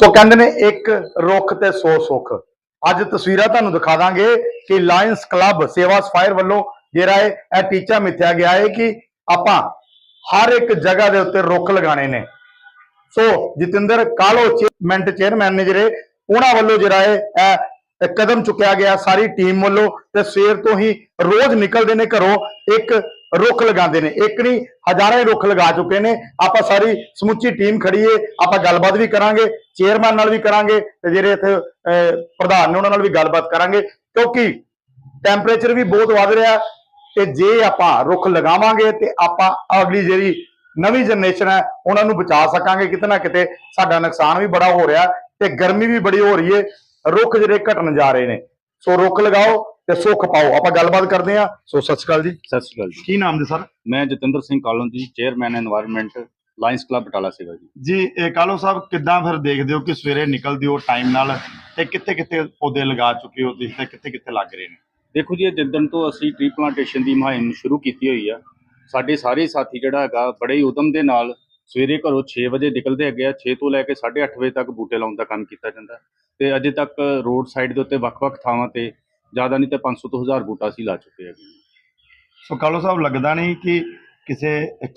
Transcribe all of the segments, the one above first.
ਸੋ ਕਹਿੰਦੇ ਨੇ ਇੱਕ ਰੁੱਖ ਤੇ 100 ਸੁੱਖ। ਅੱਜ ਤਸਵੀਰਾਂ ਤੁਹਾਨੂੰ ਦਿਖਾ ਦਾਂਗੇ ਕਿ ਲਾਇਨਸ ਕਲੱਬ ਸੇਵਾ ਸਫਾਇਰ ਵੱਲੋਂ ਜਿਹੜਾ ਹੈ ਇਹ ਟੀਚਾ ਮਿੱਥਿਆ ਗਿਆ ਹੈ ਕਿ ਆਪਾਂ ਹਰ ਇੱਕ ਜਗ੍ਹਾ ਦੇ ਉੱਤੇ ਰੁੱਖ ਲਗਾਣੇ ਨੇ। ਸੋ ਜਤਿੰਦਰ ਕਾਲੋ ਚੇਅਰਮੈਂਟ ਚੇਅਰਮੈਨ ਨੇ ਜਿਹੜੇ, ਉਹਨਾਂ ਵੱਲੋਂ ਜਿਹੜਾ ਹੈ ਇਹ ਕਦਮ ਚੁੱਕਿਆ ਗਿਆ ਸਾਰੀ ਟੀਮ ਵੱਲੋਂ ਤੇ ਸਵੇਰ ਤੋਂ ਹੀ ਰੋਜ਼ ਨਿਕਲਦੇ ਨੇ ਘਰੋਂ ਇੱਕ ਰੁੱਖ ਲਗਾਉਂਦੇ ਨੇ। ਇੱਕ ਨਹੀਂ, ਹਜ਼ਾਰਾਂ ਹੀ ਰੁੱਖ ਲਗਾ ਚੁੱਕੇ ਨੇ। ਆਪਾਂ ਸਾਰੀ ਸਮੁੱਚੀ ਟੀਮ ਖੜੀ ਏ। ਆਪਾਂ ਗੱਲਬਾਤ ਵੀ ਕਰਾਂਗੇ, ਚੇਅਰਮੈਨ ਨਾਲ ਵੀ ਕਰਾਂਗੇ ਤੇ ਜਿਹੜੇ ਇੱਥੇ ਪ੍ਰਧਾਨ ਨੇ ਉਹਨਾਂ ਨਾਲ ਵੀ ਗੱਲਬਾਤ ਕਰਾਂਗੇ। ਕਿਉਂਕਿ ਟੈਂਪਰੇਚਰ ਵੀ ਬਹੁਤ ਵੱਧ ਰਿਹਾ ਤੇ ਜੇ ਆਪਾਂ ਰੁੱਖ ਲਗਾਵਾਂਗੇ ਤੇ ਆਪਾਂ ਅਗਲੀ ਜਿਹੜੀ ਨਵੀਂ ਜਨਰੇਸ਼ਨ ਹੈ, ਉਹਨਾਂ ਨੂੰ ਬਚਾ ਸਕਾਂਗੇ। ਕਿਤੇ ਨਾ ਕਿਤੇ ਸਾਡਾ ਨੁਕਸਾਨ ਵੀ ਬੜਾ ਹੋ ਰਿਹਾ ਤੇ ਗਰਮੀ ਵੀ ਬੜੀ ਹੋ ਰਹੀ ਏ। ਰੁੱਖ ਜਿਹੜੇ ਘਟਣ ਜਾ ਰਹੇ ਨੇ। ਸੋ ਰੁੱਖ ਲਗਾਓ ਤੇ ਸੁੱਖ ਪਾਓ। ਆਪਾਂ ਗੱਲਬਾਤ ਕਰਦੇ ਆ ਸੋ ਸਤਿ ਸ਼੍ਰੀ ਅਕਾਲ ਜੀ। ਸਤਿ ਸ਼੍ਰੀ ਅਕਾਲ ਕੀ ਨਾਮ ਜੀ ਸਰ? ਮੈਂ Jatinder Singh Kalon ji chairman environment Lions club Batala ਸੇਵਾ ਜੀ। ਜੀ ਇਹ ਕਾਲੋ ਸਾਹਿਬ ਕਿੱਦਾਂ ਫਿਰ ਦੇਖਦੇ ਹੋ ਕਿ ਸਵੇਰੇ ਨਿਕਲਦੇ ਹੋ ਟਾਈਮ ਨਾਲ ਤੇ ਕਿੱਥੇ ਕਿੱਥੇ ਪੌਦੇ ਲਗਾ ਚੁੱਕੇ ਹੋ ਤੁਸੀਂ ਕਿੱਥੇ ਕਿੱਥੇ ਲੱਗ ਰਹੇ ਨੇ? ਦੇਖੋ ਜੀ ਇਹ ਜਿੱਦਣ ਤੋਂ ਅਸੀਂ ਟ੍ਰੀ ਪਲਾਂਟੇਸ਼ਨ ਦੀ ਮੁਹਿੰਮ ਸ਼ੁਰੂ ਕੀਤੀ ਹੋਈ ਆ ਸਾਡੇ ਸਾਰੇ ਸਾਥੀ ਜਿਹੜਾ ਹੈਗਾ ਬੜੇ ਹੀ ਉਦਮ ਦੇ ਨਾਲ ਸਵੇਰੇ ਘਰੋਂ 6 ਵਜੇ ਨਿਕਲਦੇ ਹੈਗੇ ਆ 6 ਤੋਂ ਲੈ ਕੇ 8:30 ਵਜੇ ਤੱਕ ਬੂਟੇ ਲਾਉਣ ਦਾ ਕੰਮ ਕੀਤਾ ਜਾਂਦਾ ਹੈ। ਤੇ ਅਜੇ ਤੱਕ ਰੋਡ ਸਾਈਡ ਦੇ ਉੱਤੇ ਵੱਖ-ਵੱਖ ਥਾਵਾਂ ਤੇ ਜ਼ਿਆਦਾ ਨਹੀਂ ਤੇ 500 ਤੋਂ 1000 ਬੂਟਾ ਅਸੀਂ ਲਾ ਚੁੱਕੇ ਹੈਗੇ ਸੋ ਕਾਲੋ ਸਾਹਿਬ, ਲੱਗਦਾ ਨਹੀਂ ਕਿ ਕਿਸੇ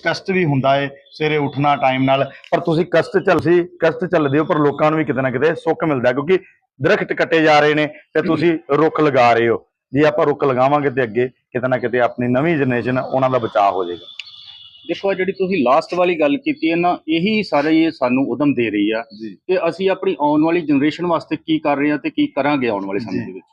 ਕਸ਼ਟ ਵੀ ਹੁੰਦਾ ਹੈ ਸਵੇਰੇ ਉੱਠਣਾ ਟਾਈਮ ਨਾਲ, ਪਰ ਤੁਸੀਂ ਕਸ਼ਟ ਚੱਲ ਸੀ, ਕਸ਼ਟ ਚੱਲਦੇ ਹੋ ਪਰ ਲੋਕਾਂ ਨੂੰ ਵੀ ਕਿਤੇ ਨਾ ਕਿਤੇ ਸੁੱਖ ਮਿਲਦਾ ਕਿਉਂਕਿ ਦਰਖਤ ਕੱਟੇ ਜਾ ਰਹੇ ਨੇ ਤੇ ਤੁਸੀਂ ਰੁੱਖ ਲਗਾ ਰਹੇ ਹੋ ਜੇ ਆਪਾਂ ਰੁੱਖ ਲਗਾਵਾਂਗੇ ਤੇ ਅੱਗੇ ਕਿਤੇ ਨਾ ਕਿਤੇ ਆਪਣੀ ਨਵੀਂ ਜਨਰੇਸ਼ਨ ਉਹਨਾਂ ਦਾ ਬਚਾਅ ਹੋ ਜਾਏਗਾ ਦੇਖੋ ਆਹ ਜਿਹੜੀ ਤੁਸੀਂ ਲਾਸਟ ਵਾਲੀ ਗੱਲ ਕੀਤੀ ਹੈ ਨਾ ਇਹੀ ਸਾਰੇ ਇਹ ਸਾਨੂੰ ਉਦਮ ਦੇ ਰਹੀ ਆ। ਕਿ ਅਸੀਂ ਆਪਣੀ ਆਉਣ ਵਾਲੀ ਜਨਰੇਸ਼ਨ ਵਾਸਤੇ ਕੀ ਕਰ ਰਹੇ ਹਾਂ ਤੇ ਕੀ ਕਰਾਂਗੇ ਆਉਣ ਵਾਲੇ ਸਮੇਂ। ਦੇ ਵਿੱਚ?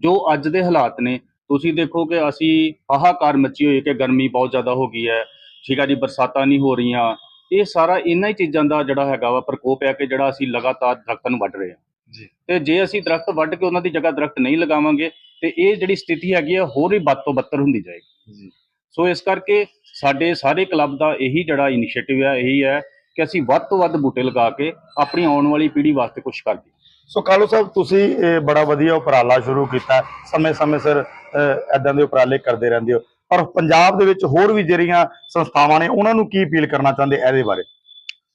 ਜੋ ਅੱਜ ਦੇ ਹਾਲਾਤ ਨੇ ਤੁਸੀਂ ਦੇਖੋ ਕਿ ਅਸੀਂ ਹਾਹਾਕਾਰ ਮੱਚੀ ਹੋਈ ਹੈ ਕਿ ਗਰਮੀ ਬਹੁਤ ਜ਼ਿਆਦਾ ਹੋ ਗਈ ਹੈ ਠੀਕ ਆ ਜੀ ਬਰਸਾਤਾਂ ਨਹੀਂ ਹੋ ਰਹੀਆਂ। ਇਹ ਸਾਰਾ ਇਹਨਾਂ ਹੀ ਚੀਜ਼ਾਂ ਦਾ ਜਿਹੜਾ ਹੈਗਾ ਵਾ ਪ੍ਰਕੋਪ ਹੈ ਕਿ ਜਿਹੜਾ ਅਸੀਂ ਲਗਾਤਾਰ ਦਰਖਤਾਂ ਨੂੰ ਵੱਢ ਰਹੇ ਹਾਂ ਜੀ। ਤੇ ਜੇ ਅਸੀਂ ਦਰਖਤ ਵੱਢ ਕੇ ਉਹਨਾਂ ਦੀ ਜਗ੍ਹਾ ਦਰਖਤ ਨਹੀਂ ਲਗਾਵਾਂਗੇ ਤੇ ਇਹ ਜਿਹੜੀ ਸਥਿਤੀ ਹੈਗੀ ਆ ਹੋਰ ਵੀ ਵੱਧ ਤੋਂ ਬੱਤਰ ਹੁੰਦੀ ਜਾਏਗੀ। ਜੀ। ਸੋ ਇਸ ਕਰਕੇ ਸਾਡੇ ਸਾਰੇ ਕਲੱਬ ਦਾ ਇਹੀ ਜਿਹੜਾ ਇਨੀਸ਼ੀਏਟਿਵ ਹੈ ਇਹੀ ਹੈ ਕਿ ਅਸੀਂ ਵੱਧ ਤੋਂ ਵੱਧ ਬੂਟੇ ਲਗਾ ਕੇ ਆਪਣੀ ਆਉਣ ਵਾਲੀ ਪੀੜ੍ਹੀ ਵਾਸਤੇ ਕੁਝ ਕਰੀਏ ਸੋ ਕਾਲੂ ਸਾਹਿਬ ਤੁਸੀਂ ਇਹ ਬੜਾ ਵਧੀਆ ਉਪਰਾਲਾ ਸ਼ੁਰੂ ਕੀਤਾ। ਸਮੇਂ-ਸਮੇਂ ਸਿਰ ਐਦਾਂ ਦੇ ਉਪਰਾਲੇ ਕਰਦੇ ਰਹਿੰਦੇ ਹੋ। ਪਰ ਪੰਜਾਬ ਦੇ ਵਿੱਚ ਹੋਰ ਵੀ ਜਿਹੜੀਆਂ ਸੰਸਥਾਵਾਂ ਨੇ ਉਹਨਾਂ ਨੂੰ ਕੀ ਅਪੀਲ ਕਰਨਾ ਚਾਹੁੰਦੇ ਇਹਦੇ ਬਾਰੇ?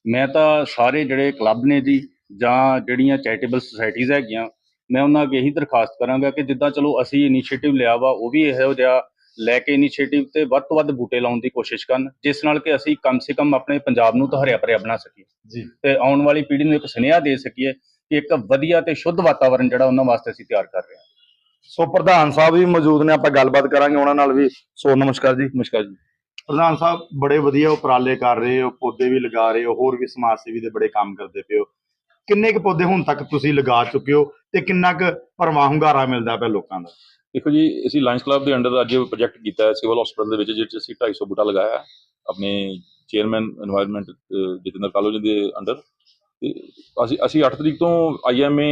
ਮੈਂ ਤਾਂ ਸਾਰੇ ਜਿਹੜੇ ਕਲੱਬ ਨੇ ਜੀ ਜਾਂ ਜਿਹੜੀਆਂ ਚੈਰੀਟੇਬਲ ਸੁਸਾਇਟੀਜ਼ ਹੈਗੀਆਂ ਮੈਂ ਉਹਨਾਂ ਅੱਗੇ ਇਹੀ ਦਰਖਾਸਤ ਕਰਾਂਗਾ ਕਿ ਜਿੱਦਾਂ ਚਲੋ ਅਸੀਂ ਇਨੀਸ਼ੀਏਟਿਵ ਲਿਆ ਵਾ ਉਹ ਵੀ ਇਹੋ ਜਿਹਾ ਲੈ ਕੇ ਇਨੀਸ਼ੀਏਟਿਵ ਤੇ ਵੱਧ ਤੋਂ ਵੱਧ ਬੂਟੇ ਲਾਉਣ ਦੀ ਕੋਸ਼ਿਸ਼ ਕਰਨ ਜਿਸ ਨਾਲ ਕਿ ਅਸੀਂ ਕਮ ਸੇ ਕਮ ਆਪਣੇ ਪੰਜਾਬ ਨੂੰ ਤਾਂ ਹਰਿਆ ਭਰਿਆ ਬਣਾ ਸਕੀਏ। ਜੀ। ਤੇ ਆਉਣ ਵਾਲੀ ਪੀੜ੍ਹੀ ਨੂੰ ਇੱਕ ਸੁਨੇਹਾ ਦੇ ਸਕੀਏ ਕਿ ਇੱਕ ਵਧੀਆ ਤੇ ਸ਼ੁੱਧ ਵਾਤਾਵਰਣ ਜਿਹੜਾ ਉਹਨਾਂ ਵਾਸਤੇ ਅਸੀਂ ਤਿਆਰ ਕਰ ਰਹੇ ਹਾਂ। ਸੋ ਪ੍ਰਧਾਨ ਸਾਹਿਬ ਵੀ ਮੌਜੂਦ ਨੇ ਆਪਾਂ ਗੱਲਬਾਤ ਕਰਾਂਗੇ ਉਹਨਾਂ ਨਾਲ ਵੀ। ਸੋ ਨਮਸਕਾਰ ਜੀ। ਨਮਸਕਾਰ ਜੀ। ਪ੍ਰਧਾਨ ਸਾਹਿਬ ਬੜੇ ਵਧੀਆ ਉਪਰਾਲੇ ਕਰ ਰਹੇ ਹੋ ਪੌਦੇ ਵੀ ਲਗਾ ਰਹੇ ਹੋ ਹੋਰ ਵੀ ਸਮਾਜ ਸੇਵੀ ਦੇ ਬੜੇ ਕੰਮ ਕਰਦੇ ਹੋ। ਕਿੰਨੇ ਕੁ ਪੌਦੇ ਹੁਣ ਤੱਕ ਤੁਸੀਂ ਲਗਾ ਚੁੱਕੇ ਹੋ ਤੇ ਕਿੰਨਾ ਕੁ ਪਰਵਾਹ ਹੁੰਗਾਰਾ ਮਿਲਦਾ ਪਿਆ ਲੋਕਾਂ ਦਾ? ਦੇਖੋ ਜੀ, ਅਸੀਂ ਲਾਇਨਸ ਕਲੱਬ ਦੇ ਅੰਡਰ ਅੱਜ ਪ੍ਰੋਜੈਕਟ ਕੀਤਾ ਹੈ ਸਿਵਲ ਹਸਪੀਟਲ ਦੇ ਵਿੱਚ ਜਿੱਥੇ ਅਸੀਂ 250 ਬੂਟਾ ਲਗਾਇਆ ਆਪਣੇ ਚੇਅਰਮੈਨ এনवायरमेंट ਜਤਿੰਦਰ ਜੀ ਦੇ ਅੰਡਰ ਅਸੀਂ ਅਸੀਂ 8 ਤਰੀਕ ਤੋਂ ਆਈਐਮਏ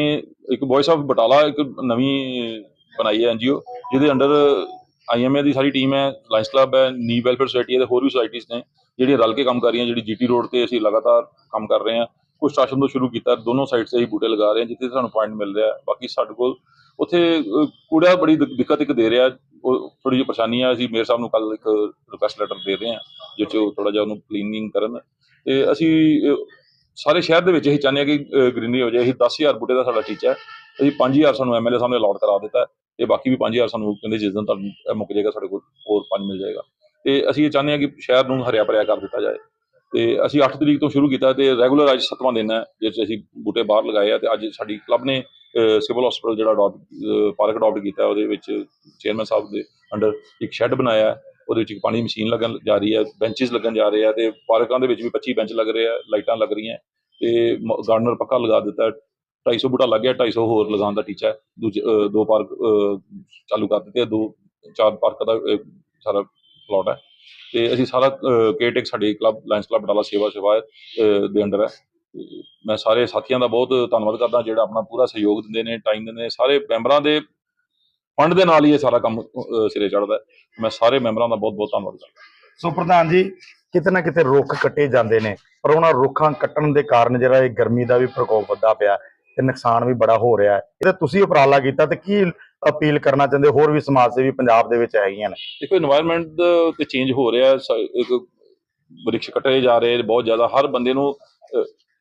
ਇੱਕ ਵੌਇਸ ਆਫ ਬਟਾਲਾ, ਇੱਕ ਨਵੀਂ ਬਣਾਈ ਹੈ ਐਨਜੀਓ ਜਿਹਦੇ ਅੰਡਰ ਆਈਐਮਏ ਦੀ ਸਾਰੀ ਟੀਮ ਹੈ ਲਾਇਨਸ ਕਲੱਬ ਹੈ ਨੀ ਵੈਲਫੇਅਰ ਸੋਸਾਇਟੀ ਹੈ ਤੇ ਹੋਰ ਵੀ ਸੁਸਾਇਟੀਆਂ ਨੇ, ਜਿਹੜੀਆਂ ਰਲ ਕੇ ਕੰਮ ਕਰ ਰਹੀਆਂ, ਜਿਹੜੀ ਜੀਟੀ ਰੋਡ ਤੇ ਅਸੀਂ ਲਗਾਤਾਰ ਕੰਮ ਕਰ ਰਹੇ ਹਾਂ। ਕੁਛ ਸਟੇਸ਼ਨ ਤੋਂ ਸ਼ੁਰੂ ਕੀਤਾ ਦੋਨੋਂ ਸਾਈਡ ਤੇ ਅਸੀਂ ਬੂਟੇ ਲਗਾ ਰਹੇ ਹਾਂ ਜਿੱਥੇ ਸਾਨੂੰ ਪੁਆਇੰਟ ਮਿਲ ਰਿਹਾ। ਬਾਕੀ ਸਾਡੇ ਕੋਲ ਉੱਥੇ ਅਹ, ਕੂੜਾ ਬੜੀ ਦਿੱਕਤ ਇੱਕ ਦੇ ਰਿਹਾ। ਉਹ ਥੋੜੀ ਜਿਹੀ ਪਰੇਸ਼ਾਨੀ ਆ ਅਸੀਂ ਮੇਅਰ ਸਾਹਿਬ ਨੂੰ ਕੱਲ ਇੱਕ ਰਿਕੁਐਸਟ ਲੈਟਰ ਦੇ ਰਹੇ ਹਾਂ ਜਿਸ 'ਚ ਥੋੜਾ ਜਿਹਾ ਉਹਨੂੰ ਕਲੀਨਿੰਗ ਕਰਨ। ਤੇ ਅਸੀਂ ਸਾਰੇ ਸ਼ਹਿਰ ਦੇ ਵਿੱਚ ਇਹ ਚਾਹੁੰਦੇ ਹਾਂ ਕਿ ਗ੍ਰੀਨਰੀ ਹੋ ਜਾਏ। ਅਸੀਂ 10000 ਬੂਟੇ ਦਾ ਸਾਡਾ ਟੀਚਾ ਹੈ। ਅਸੀਂ 5000 ਸਾਨੂੰ ਐਮਐਲਏ ਸਾਹਿਬ ਨੇ ਅਲਾਟ ਕਰਾ ਦਿੱਤਾ ਹੈ। ਤੇ ਬਾਕੀ ਵੀ 5000 ਸਾਨੂੰ ਕਹਿੰਦੇ ਜਿਸ ਦਿਨ ਤੁਹਾਨੂੰ ਮੁੱਕ ਜਾਏਗਾ ਸਾਡੇ ਕੋਲ ਹੋਰ ਪੰਜ ਮਿਲ ਜਾਏਗਾ। ਤੇ ਅਸੀਂ ਇਹ ਚਾਹੁੰਦੇ ਹਾਂ ਕਿ ਸ਼ਹਿਰ ਨੂੰ ਹਰਿਆ ਭਰਿਆ ਕਰ ਦਿੱਤਾ ਜਾਏ। ਤੇ ਅਸੀਂ 8 ਤਰੀਕ ਤੋਂ ਸ਼ੁਰੂ ਕੀਤਾ ਤੇ ਰੈਗੂਲਰ ਅੱਜ ਸੱਤਵਾਂ ਦਿਨ ਹੈ, ਜਿਸ 'ਚ ਅਸੀਂ ਬੂਟੇ ਬਾਹਰ ਲਗਾਏ ਆ ਤੇ ਅੱਜ ਸਾਡੀ ਕਲੱਬ ਨੇ ਸਿਵਲ ਹਸਪੀਟਲ ਜਿਹੜਾ ਅਡਾਪਟ ਪਾਰਕ ਅਡਾਪਟ ਕੀਤਾ, ਉਹਦੇ ਵਿੱਚ ਚੇਅਰਮੈਨ ਸਾਹਿਬ ਦੇ ਅੰਡਰ ਇੱਕ ਸ਼ੈੱਡ ਬਣਾਇਆ, ਉਹਦੇ ਵਿੱਚ ਇੱਕ ਪਾਣੀ ਦੀ ਮਸ਼ੀਨ ਲੱਗਣ ਜਾ ਰਹੀ ਹੈ ਬੈਂਚਸ ਲੱਗਣ ਜਾ ਰਹੇ ਆ ਤੇ ਪਾਰਕਾਂ ਦੇ ਵਿੱਚ ਵੀ 25 ਬੈਂਚ ਲੱਗ ਰਹੇ ਆ, ਲਾਈਟਾਂ ਲੱਗ ਰਹੀਆਂ, ਤੇ ਗਾਰਡਨਰ ਪੱਕਾ ਲਗਾ ਦਿੱਤਾ ਹੈ। 250 ਬੂਟਾ ਲੱਗ ਗਿਆ 250 ਹੋਰ ਲਗਾਉਣ ਦਾ ਟੀਚਾ ਦੂਜੇ ਦੋ ਪਾਰਕ ਚਾਲੂ ਕਰ ਦਿੱਤੇ, ਦੋ, ਚਾਰ ਪਾਰਕ ਦਾ ਸਾਰਾ ਪਲਾਟ ਹੈ ਤੇ ਅਸੀਂ ਸਾਰਾ ਕੇਟੇਕ ਸਾਡੇ ਕਲੱਬ ਲਾਇਨਸ ਕਲੱਬ ਬਟਾਲਾ ਸੇਵਾ ਸੇਵਾ ਦੇ ਅੰਡਰ ਹੈ। ਮੈਂ ਸਾਰੇ ਸਾਥੀਆਂ ਦਾ ਬਹੁਤ ਧੰਨਵਾਦ ਕਰਦਾ, ਜਿਹੜਾ ਆਪਣਾ ਪੂਰਾ ਸਹਿਯੋਗ ਦਿੰਦੇ ਨੇ, ਟਾਈਮ ਦਿੰਦੇ ਨੇ। ਸਾਰੇ ਮੈਂਬਰਾਂ ਦੇ ਫੰਡ ਦੇ ਨਾਲ ਹੀ ਇਹ ਸਾਰਾ ਕੰਮ ਸਿਰੇ ਚੜਦਾ ਮੈਂ ਸਾਰੇ ਮੈਂਬਰਾਂ ਦਾ ਬਹੁਤ ਬਹੁਤ ਧੰਨਵਾਦ ਕਰਦਾ। ਸੋ ਪ੍ਰਧਾਨ ਜੀ, ਕਿਤੇ ਨਾ ਕਿਤੇ ਰੁੱਖ ਕੱਟੇ ਜਾਂਦੇ ਨੇ, ਪਰ ਉਹਨਾਂ ਰੁੱਖਾਂ ਕੱਟਣ ਦੇ ਕਾਰਨ ਜਿਹੜਾ ਇਹ ਗਰਮੀ ਦਾ ਵੀ ਪ੍ਰਕੋਪ ਵੱਧਾ ਪਿਆ, ਤੇ ਨੁਕਸਾਨ ਵੀ ਬੜਾ ਹੋ ਰਿਹਾ ਹੈ। ਇਹਦਾ ਤੁਸੀਂ ਉਪਰਾਲਾ ਕੀਤਾ, ਤੇ ਕੀ ਅਪੀਲ ਕਰਨਾ ਚਾਹੁੰਦੇ, ਹੋਰ ਵੀ ਸਮਾਜ ਸੇਵੀ ਪੰਜਾਬ ਦੇ ਵਿੱਚ ਹੈਗੀਆਂ ਨੇ। ਦੇਖੋ এনवायरमेंਟ ਤੇ ਚੇਂਜ ਹੋ ਰਿਹਾ ਇੱਕ ਬ੍ਰਿਕਸ਼ ਕੱਟੇ ਜਾ ਰਹੇ ਬਹੁਤ ਜ਼ਿਆਦਾ। ਹਰ ਬੰਦੇ ਨੂੰ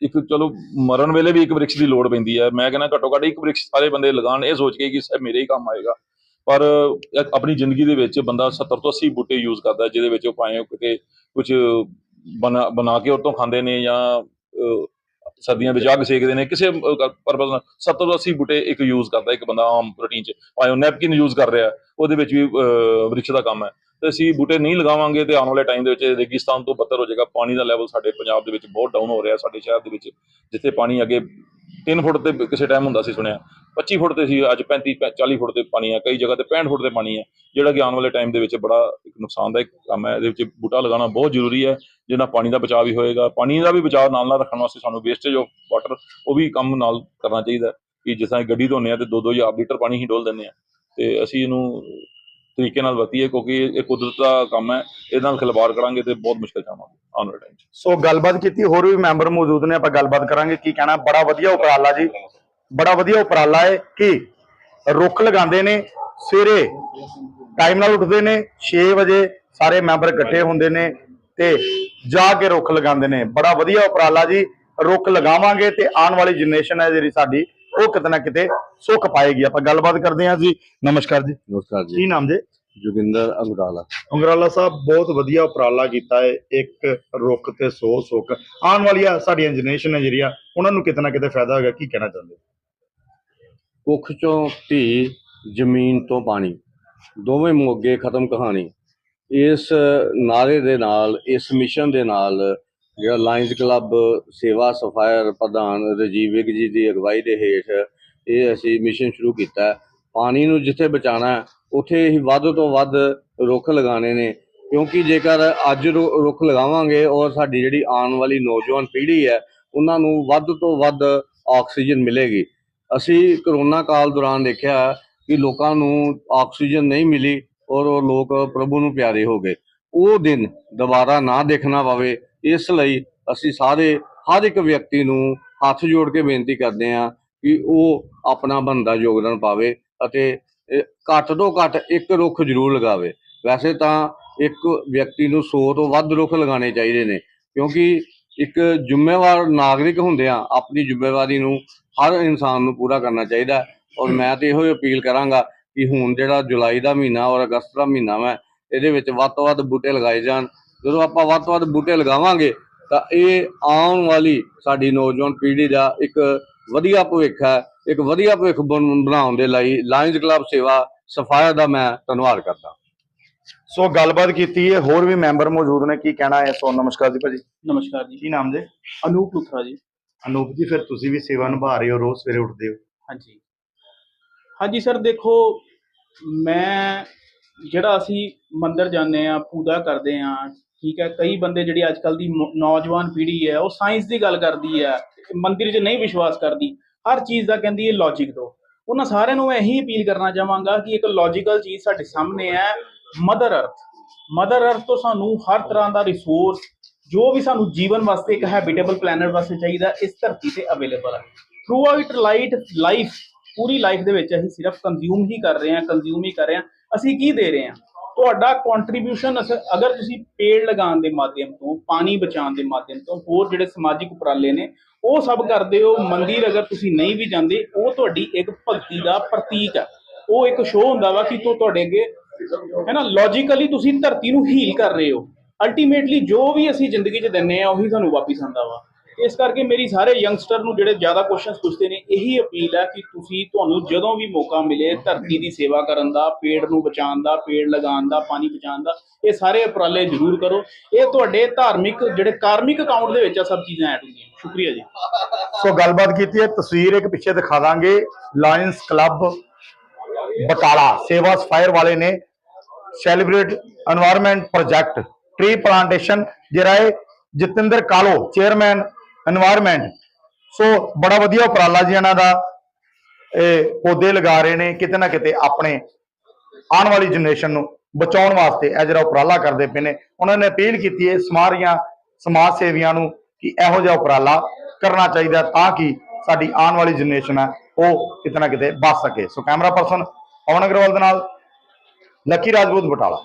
ਇੱਕ ਚਲੋ, ਮਰਨ ਵੇਲੇ ਵੀ ਇੱਕ ਬ੍ਰਿਕਸ਼ ਦੀ ਲੋੜ ਪੈਂਦੀ ਹੈ। ਮੈਂ ਕਹਿੰਦਾ ਘੱਟੋ ਘੱਟ ਇੱਕ ਬ੍ਰਿਕਸ਼ ਸਾਰੇ ਬੰਦੇ ਲਗਾਣ ਇਹ ਸੋਚ ਕੇ ਕਿ ਮੇਰੇ ਹੀ ਕੰਮ ਆਏਗਾ। ਪਰ ਆਪਣੀ ਜ਼ਿੰਦਗੀ ਦੇ ਵਿੱਚ ਬੰਦਾ 70 ਤੋਂ 80 ਬੂਟੇ ਯੂਜ਼ ਕਰਦਾ ਜਿਹਦੇ ਵਿੱਚ ਉਹ ਪਾਏ ਕਿਤੇ ਕੁਝ ਬਣਾ ਕੇ ਉਹ ਤੋਂ ਖਾਂਦੇ ਨੇ ਜਾਂ ਸਰਦੀਆਂ ਵਿੱਚ ਅੱਗ ਸੇਕਦੇ ਨੇ ਕਿਸੇ ਪਰਪਸ ਨਾਲ 70 ਤੋਂ 80 ਬੂਟੇ ਇੱਕ ਯੂਜ਼ ਕਰਦਾ ਇੱਕ ਬੰਦਾ ਆਮ ਪ੍ਰੋਟੀਨ ਚ। ਭਾਵੇਂ ਉਹ ਨੈਪਕਿਨ ਯੂਜ਼ ਕਰ ਰਿਹਾ ਉਹਦੇ ਵਿੱਚ ਵੀ ਅਹ, ਦਾ ਕੰਮ ਹੈ। ਤੇ ਅਸੀਂ ਬੂਟੇ ਨਹੀਂ ਲਗਾਵਾਂਗੇ ਤੇ ਆਉਣ ਵਾਲੇ ਟਾਈਮ ਦੇ ਵਿੱਚ ਰੇਗਿਸਤਾਨ ਤੋਂ ਬੱਤਰ ਹੋ ਜਾਏਗਾ। ਪਾਣੀ ਦਾ ਲੈਵਲ ਸਾਡੇ ਪੰਜਾਬ ਦੇ ਵਿੱਚ ਬਹੁਤ ਡਾਊਨ ਹੋ ਰਿਹਾ। ਸਾਡੇ ਸ਼ਹਿਰ ਦੇ ਵਿੱਚ ਜਿੱਥੇ ਪਾਣੀ ਅੱਗੇ 3 ਫੁੱਟ ਤੇ ਕਿਸੇ ਟਾਈਮ ਹੁੰਦਾ ਸੀ ਸੁਣਿਆ। 25 ਫੁੱਟ ਤੇ ਸੀ, ਅੱਜ 35 ਪੈ- 40 ਫੁੱਟ ਤੇ ਪਾਣੀ ਹੈ ਕਈ ਜਗ੍ਹਾ ਤੇ 65 ਫੁੱਟ ਤੇ ਪਾਣੀ ਹੈ ਜਿਹੜਾ ਕਿ ਆਉਣ ਵਾਲੇ ਟਾਈਮ ਦੇ ਵਿੱਚ ਬੜਾ ਇੱਕ ਨੁਕਸਾਨਦਾਇਕ ਕੰਮ ਹੈ। ਇਹਦੇ ਵਿੱਚ ਬੂਟਾ ਲਗਾਉਣਾ ਬਹੁਤ ਜ਼ਰੂਰੀ ਹੈ। ਜਿਹਨਾਂ ਪਾਣੀ ਦਾ ਬਚਾਅ ਵੀ ਹੋਏਗਾ। ਪਾਣੀ ਦਾ ਵੀ ਬਚਾਅ ਨਾਲ ਨਾਲ ਰੱਖਣ ਵਾਸਤੇ ਸਾਨੂੰ ਵੇਸਟੇਜ ਆਫ ਵਾਟਰ ਉਹ ਵੀ ਕੰਮ ਨਾਲ ਕਰਨਾ ਚਾਹੀਦਾ ਕਿ ਜਿਸ ਤਰ੍ਹਾਂ ਗੱਡੀ ਧੋਨੇ ਆ ਤੇ 2-2 ਲੀਟਰ ਪਾਣੀ ਹੀ ਡੋਲ ਦਿੰਦੇ ਆ ਤੇ ਅਸੀਂ ਇਹਨੂੰ ਤਰੀਕੇ ਨਾਲ ਵਰਤੀਏ ਕਿਉਂਕਿ ਇਹ ਕੁਦਰਤ ਦਾ ਕੰਮ ਹੈ। ਇਹਦੇ ਨਾਲ ਖਿਲਵਾੜ ਕਰਾਂਗੇ ਤੇ ਬਹੁਤ ਮੁਸ਼ਕਲ ਜਾਵਾਂਗੇ ਆਉਣ ਵਾਲੇ ਟਾਈਮ 'ਚ। ਸੋ ਗੱਲਬਾਤ ਕੀਤੀ, ਹੋਰ ਵੀ ਮੈਂਬਰ ਮੌਜੂਦ ਨੇ, ਆਪਾਂ ਗੱਲਬਾਤ ਕਰਾਂਗੇ ਕੀ ਕਹਿਣਾ। ਬੜਾ ਵਧੀਆ ਉਪਰਾਲਾ ਜੀ। ਬੜਾ ਵਧੀਆ ਉਪਰਾਲਾ ਹੈ ਕਿ ਰੁੱਖ ਲਗਾਉਂਦੇ ਨੇ, ਸਵੇਰੇ ਟਾਈਮ ਨਾਲ ਉੱਠਦੇ ਨੇ 6 ਵਜੇ ਸਾਰੇ ਮੈਂਬਰ ਇਕੱਠੇ ਹੁੰਦੇ ਨੇ ਤੇ ਜਾ ਕੇ ਰੁੱਖ ਲਗਾਉਂਦੇ ਨੇ। ਬੜਾ ਵਧੀਆ ਉਪਰਾਲਾ ਜੀ। ਰੁੱਖ ਲਗਾਵਾਂਗੇ ਤੇ ਆਉਣ ਵਾਲੀ ਜਨਰੇਸ਼ਨ ਹੈ ਜਿਹੜੀ ਸਾਡੀ ਉਹ ਕਿਤੇ ਨਾ ਕਿਤੇ ਸੁੱਖ ਪਾਏਗੀ। ਆਪਾਂ ਗੱਲਬਾਤ ਕਰਦੇ ਹਾਂ ਜੀ। ਨਮਸਕਾਰ ਜੀ। ਨਮਸਕਾਰ ਜੀ। ਕੀ ਨਾਮ ਜੀ? ਜੋਗਿੰਦਰ ਅੰਗਰਾਲਾ। ਉਂਗਰਾਲਾ ਸਾਹਿਬ ਬਹੁਤ ਵਧੀਆ ਉਪਰਾਲਾ ਕੀਤਾ ਹੈ। ਇੱਕ ਰੁੱਖ ਤੇ 100 ਸੁੱਖ। ਆਉਣ ਵਾਲੀਆਂ ਸਾਡੀਆਂ ਜਨਰੇਸ਼ਨ ਹੈ ਜਿਹੜੀਆਂ ਉਹਨਾਂ ਨੂੰ ਕਿਤੇ ਨਾ ਕਿਤੇ ਫਾਇਦਾ ਹੋਗਾ ਕੀ ਕਹਿਣਾ ਚਾਹੁੰਦੇ ਕੁੱਖ ਚੋਂ ਧੀ ਜ਼ਮੀਨ ਤੋਂ ਪਾਣੀ। ਦੋਵੇਂ ਮੋਗੇ ਖਤਮ ਕਹਾਣੀ। ਇਸ ਨਾਰੇ ਦੇ ਨਾਲ ਇਸ ਮਿਸ਼ਨ ਦੇ ਨਾਲ ਜਿਹੜਾ ਲਾਇਨਸ ਕਲੱਬ ਸੇਵਾ ਸਫਾਇਰ ਪ੍ਰਧਾਨ ਰਜੀਵ ਵਿਗ ਜੀ ਦੀ ਅਗਵਾਈ ਦੇ ਹੇਠ ਇਹ ਅਸੀਂ ਮਿਸ਼ਨ ਸ਼ੁਰੂ ਕੀਤਾ ਪਾਣੀ ਨੂੰ ਜਿੱਥੇ ਬਚਾਉਣਾ ਹੈ, ਉੱਥੇ ਹੀ ਵੱਧ ਤੋਂ ਵੱਧ ਰੁੱਖ ਲਗਾਉਣੇ ਨੇ। ਕਿਉਂਕਿ ਜੇਕਰ ਅੱਜ ਰੁ- ਰੁੱਖ ਲਗਾਵਾਂਗੇ ਔਰ ਸਾਡੀ ਜਿਹੜੀ ਆਉਣ ਵਾਲੀ ਨੌਜਵਾਨ ਪੀੜ੍ਹੀ ਹੈ ਉਹਨਾਂ ਨੂੰ ਵੱਧ ਤੋਂ ਵੱਧ ਆਕਸੀਜਨ ਮਿਲੇਗੀ। ਅਸੀਂ ਕਰੋਨਾ ਕਾਲ ਦੌਰਾਨ ਦੇਖਿਆ ਕਿ ਲੋਕਾਂ ਨੂੰ ਆਕਸੀਜਨ ਨਹੀਂ ਮਿਲੀ ਔਰ ਉਹ ਲੋਕ ਪ੍ਰਭੂ ਨੂੰ ਪਿਆਰੇ ਹੋ ਗਏ। ਉਹ ਦਿਨ ਦੁਬਾਰਾ ਨਾ ਦੇਖਣਾ ਪਵੇ ਇਸ ਲਈ ਅਸੀਂ ਸਾਰੇ, ਹਰ ਇੱਕ ਵਿਅਕਤੀ ਨੂੰ ਹੱਥ ਜੋੜ ਕੇ ਬੇਨਤੀ ਕਰਦੇ ਹਾਂ ਕਿ ਉਹ ਆਪਣਾ ਬਣਦਾ ਯੋਗਦਾਨ ਪਾਵੇ ਅਤੇ ਘੱਟ ਤੋਂ ਘੱਟ ਇੱਕ ਰੁੱਖ ਜ਼ਰੂਰ ਲਗਾਵੇ। ਵੈਸੇ ਤਾਂ ਇੱਕ ਵਿਅਕਤੀ ਨੂੰ 100 ਤੋਂ ਵੱਧ ਰੁੱਖ ਲਗਾਉਣੇ ਚਾਹੀਦੇ ਨੇ, ਕਿਉਂਕਿ ਇੱਕ ਜ਼ਿੰਮੇਵਾਰ ਨਾਗਰਿਕ ਹੁੰਦਿਆਂ ਆਪਣੀ ਜ਼ਿੰਮੇਵਾਰੀ ਨੂੰ ਹਰ ਇਨਸਾਨ ਨੂੰ ਪੂਰਾ ਕਰਨਾ ਚਾਹੀਦਾ ਔਰ ਮੈਂ ਤੇ ਇਹੋ ਹੀ ਅਪੀਲ ਕਰਾਂਗਾ ਕਿ ਹੁਣ ਜਿਹੜਾ ਜੁਲਾਈ ਦਾ ਮਹੀਨਾ ਔਰ ਅਗਸਤ ਦਾ ਮਹੀਨਾ ਵਾ, ਇਹਦੇ ਵਿੱਚ ਵੱਧ ਤੋਂ ਵੱਧ ਬੂਟੇ ਲਗਾਏ ਜਾਣ ਜਦੋਂ ਆਪਾਂ ਵੱਧ ਤੋਂ ਵੱਧ ਬੂਟੇ ਲਗਾਵਾਂਗੇ ਤਾਂ ਇਹ ਆਉਣ ਵਾਲੀ ਸਾਡੀ ਨੌਜਵਾਨ ਪੀੜ੍ਹੀ ਦਾ ਇੱਕ ਵਧੀਆ ਭਵਿੱਖ ਹੈ ਇੱਕ ਵਧੀਆ ਭਵਿੱਖ ਬਣ- ਬਣਾਉਣ ਦੇ ਲਈ ਲਾਇਨਸ ਕਲੱਬ ਸੇਵਾ ਸਫਾਇਆ ਦਾ ਮੈਂ ਧੰਨਵਾਦ ਕਰਦਾ। ਸੋ ਗੱਲਬਾਤ ਕੀਤੀ ਹੈ ਹੋਰ ਵੀ ਮੈਂਬਰ ਮੌਜੂਦ ਨੇ ਕੀ ਕਹਿਣਾ ਹੈ? ਸੋ ਨਮਸਕਾਰ ਜੀ ਭਾਜੀ। ਨਮਸਕਾਰ ਜੀ। ਕੀ ਨਾਮ ਜੀ? ਅਨੂਪ ਲੁਥਰਾ ਜੀ। ਅਨੂਪ ਜੀ ਫਿਰ ਤੁਸੀਂ ਵੀ ਸੇਵਾ ਨਿਭਾ ਰਹੇ ਹੋ ਰੋਜ਼ ਸਵੇਰੇ ਉੱਠਦੇ ਹੋ। ਹਾਂਜੀ। ਹਾਂਜੀ ਸਰ ਦੇਖੋ ਮੈਂ ਜਿਹੜਾ ਅਸੀਂ ਮੰਦਿਰ ਜਾਂਦੇ ਆ ਪੂਜਾ ਕਰਦੇ ਆ ਠੀਕ ਹੈ, ਕਈ ਬੰਦੇ ਜਿਹੜੀ ਅੱਜ ਕੱਲ ਦੀ ਨੌਜਵਾਨ ਪੀੜ੍ਹੀ ਹੈ, ਉਹ ਸਾਇੰਸ ਦੀ ਗੱਲ ਕਰਦੀ ਹੈ, ਮੰਦਿਰ 'ਚ ਨਹੀਂ ਵਿਸ਼ਵਾਸ ਕਰਦੀ। ਹਰ ਚੀਜ਼ ਦਾ ਕਹਿੰਦੀ ਹੈ ਲੌਜੀਕ ਦੋ। ਉਹਨਾਂ ਸਾਰਿਆਂ ਨੂੰ ਮੈਂ ਇਹੀ ਅਪੀਲ ਕਰਨਾ ਚਾਹਾਂਗਾ ਕਿ ਇੱਕ ਲੌਜੀਕਲ ਚੀਜ਼ ਸਾਡੇ ਸਾਹਮਣੇ ਹੈ ਮਦਰ ਅਰਥ ਮਦਰ ਅਰਥ ਤੋਂ ਸਾਨੂੰ ਹਰ ਤਰ੍ਹਾਂ ਦਾ ਰਿਸੋਰਸ ਜੋ ਵੀ ਸਾਨੂੰ ਜੀਵਨ ਵਾਸਤੇ ਇੱਕ ਹੈਬਿਟੇਬਲ ਪਲੈਨਟ ਵਾਸਤੇ ਚਾਹੀਦਾ, ਇਸ ਧਰਤੀ ਤੇ ਅਵੇਲੇਬਲ ਹੈ। ਥਰੂ ਆਊਟ ਲਾਈਟ ਲਾਈਫ ਪੂਰੀ ਲਾਈਫ ਦੇ ਵਿੱਚ ਅਸੀਂ ਸਿਰਫ ਕੰਜ਼ਿਊਮ ਹੀ ਕਰ ਰਹੇ ਹਾਂ ਕੰਜ਼ਿਊਮ ਹੀ ਕਰ ਰਹੇ ਹਾਂ। ਅਸੀਂ ਕੀ ਦੇ ਰਹੇ ਹਾਂ? ਤੁਹਾਡਾ ਕੰਟਰੀਬਿਊਸ਼ਨ ਅਗਰ ਤੁਸੀਂ ਪੇੜ ਲਗਾਉਣ ਦੇ ਮਾਧਿਅਮ ਤੋਂ, ਪਾਣੀ ਬਚਾਉਣ ਦੇ ਮਾਧਿਅਮ ਤੋਂ, ਹੋਰ ਜਿਹੜੇ ਸਮਾਜਿਕ ਉਪਰਾਲੇ ਨੇ, ਉਹ ਸਭ ਕਰਦੇ ਹੋ। ਮੰਦਿਰ ਅਗਰ ਤੁਸੀਂ ਨਹੀਂ ਵੀ ਜਾਂਦੇ, ਉਹ ਤੁਹਾਡੀ ਇੱਕ ਭਗਤੀ ਦਾ ਪ੍ਰਤੀਕ ਹੈ ਉਹ ਇੱਕ ਸ਼ੋਅ ਹੁੰਦਾ ਵਾ ਕਿ ਤੋ ਤੁਹਾਡੇ ਅੱਗੇ, ਹੈ ਨਾ? ਲੌਜੀਕਲੀ ਤੁਸੀਂ ਧਰਤੀ ਨੂੰ ਹੀਲ ਕਰ ਰਹੇ ਹੋ। ਅਲਟੀਮੇਟਲੀ ਜੋ ਵੀ ਅਸੀਂ ਜ਼ਿੰਦਗੀ 'ਚ ਦਿੰਨੇ ਆ, ਉਹੀ ਸਾਨੂੰ ਵਾਪਿਸ ਆਉਂਦਾ ਵਾ। ਇਸ ਕਰਕੇ ਮੇਰੀ ਸਾਰੇ ਯੰਗਸਟਰ ਨੂੰ ਜਿਹੜੇ ਜ਼ਿਆਦਾ ਕੁਐਸਚਨਸ ਪੁੱਛਦੇ ਨੇ, ਇਹੀ ਅਪੀਲ ਹੈ ਕਿ ਤੁਸੀਂ ਤੁਹਾਨੂੰ ਜਦੋਂ ਵੀ ਮੌਕਾ ਮਿਲੇ ਧਰਤੀ ਦੀ ਸੇਵਾ ਕਰਨ ਦਾ, ਪੇੜ ਨੂੰ ਬਚਾਉਣ ਦਾ, ਪੇੜ ਲਗਾਉਣ ਦਾ, ਪਾਣੀ ਬਚਾਉਣ ਦਾ, ਇਹ ਸਾਰੇ ਉਪਰਾਲੇ ਜ਼ਰੂਰ ਕਰੋ। ਇਹ ਤੁਹਾਡੇ ਧਾਰਮਿਕ ਜਿਹੜੇ ਕਾਰਮਿਕ ਅਕਾਊਂਟ ਦੇ ਵਿੱਚ ਆ, ਸਭ ਚੀਜ਼ਾਂ ਐਡ ਹੁੰਦੀਆਂ ਸ਼ੁਕਰੀਆ ਜੀ। ਸੋ ਗੱਲਬਾਤ ਕੀਤੀ ਹੈ, ਤਸਵੀਰ ਇੱਕ ਪਿੱਛੇ ਦਿਖਾ ਦਾਂਗੇ। ਲਾਇਨਸ ਕਲੱਬ ਬਟਾਲਾ, ਸੇਵਾ ਸਫਾਇਰ ਵਾਲੇ ਨੇ celebrate environment project tree plantation ਜਿਹੜਾ ਹੈ Jatinder Kalon chairman environment so ਬੜਾ ਵਧੀਆ ਉਪਰਾਲਾ ਜੀ ਇਹਨਾਂ ਦਾ। ਇਹ ਪੌਦੇ ਲਗਾ ਰਹੇ ਨੇ, ਕਿਤੇ ਨਾ ਕਿਤੇ ਆਪਣੇ ਆਉਣ ਵਾਲੀ ਜਨਰੇਸ਼ਨ ਨੂੰ ਬਚਾਉਣ ਵਾਸਤੇ ਇਹ ਜਿਹੜਾ ਉਪਰਾਲਾ ਕਰਦੇ ਪਏ ਨੇ। ਉਹਨਾਂ ਨੇ ਅਪੀਲ ਕੀਤੀ ਹੈ ਸਮਾਰੀਆਂ, ਸਮਾਜ ਸੇਵੀਆਂ ਨੂੰ ਕਿ ਇਹੋ ਜਿਹਾ ਉਪਰਾਲਾ ਕਰਨਾ ਚਾਹੀਦਾ ਤਾਂ ਕਿ ਸਾਡੀ ਆਉਣ ਵਾਲੀ ਜਨਰੇਸ਼ਨ ਹੈ ਉਹ ਕਿਤੇ ਨਾ ਕਿਤੇ ਬਚ ਸਕੇ। So camera person Pawan Agarwal ਦੇ ਨਾਲ, ਲੱਕੀ ਰਾਜਪੂਤ ਬਟਾਲਾ।